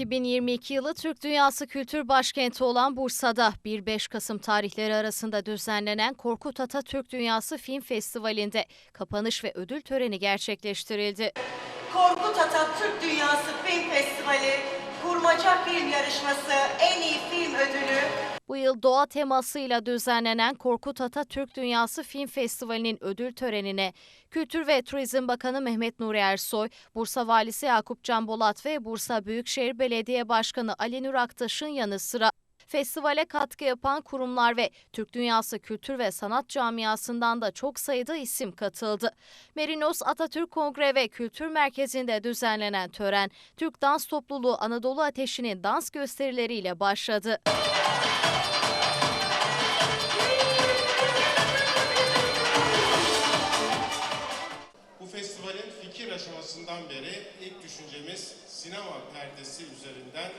2022 yılı Türk Dünyası Kültür Başkenti olan Bursa'da 1-5 Kasım tarihleri arasında düzenlenen Korkut Atatürk Dünyası Film Festivali'nde kapanış ve ödül töreni gerçekleştirildi. Korkut Atatürk Dünyası Film Festivali, Kurmaca Film Yarışması en iyi film ödülü, Bu yıl doğa temasıyla düzenlenen Korkut Atatürk Dünyası Film Festivali'nin ödül törenine Kültür ve Turizm Bakanı Mehmet Nuri Ersoy, Bursa Valisi Yakup Can Bolat ve Bursa Büyükşehir Belediye Başkanı Ali Nur Aktaş'ın yanı sıra festivale katkı yapan kurumlar ve Türk Dünyası Kültür ve Sanat Camiası'ndan da çok sayıda isim katıldı. Merinos Atatürk Kongre ve Kültür Merkezi'nde düzenlenen tören, Türk Dans Topluluğu Anadolu Ateşi'nin dans gösterileriyle başladı. Düşüncemiz sinema perdesi üzerinden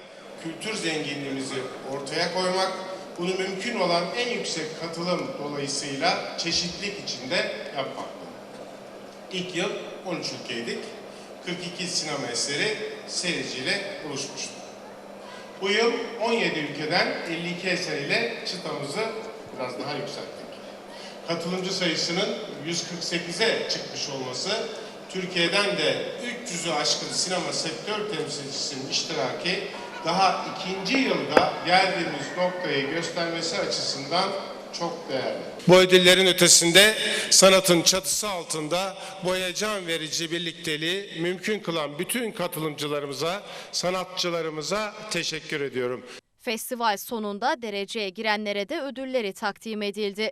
kültür zenginliğimizi ortaya koymak, bunu mümkün olan en yüksek katılım dolayısıyla çeşitlilik içinde yapmaktı. İlk yıl 13 ülkeydik. 42 sinema eseri seyirciyle buluşmuştu. Bu yıl 17 ülkeden 52 eseriyle çıtamızı biraz daha yükselttik. Katılımcı sayısının 148'e çıkmış olması, Türkiye'den de 300'ü aşkın sinema sektör temsilcisinin iştiraki daha ikinci yılda geldiğimiz noktayı göstermesi açısından çok değerli. Bu ödüllerin ötesinde sanatın çatısı altında bu heyecan verici birlikteliği mümkün kılan bütün katılımcılarımıza, sanatçılarımıza teşekkür ediyorum. Festival sonunda dereceye girenlere de ödülleri takdim edildi.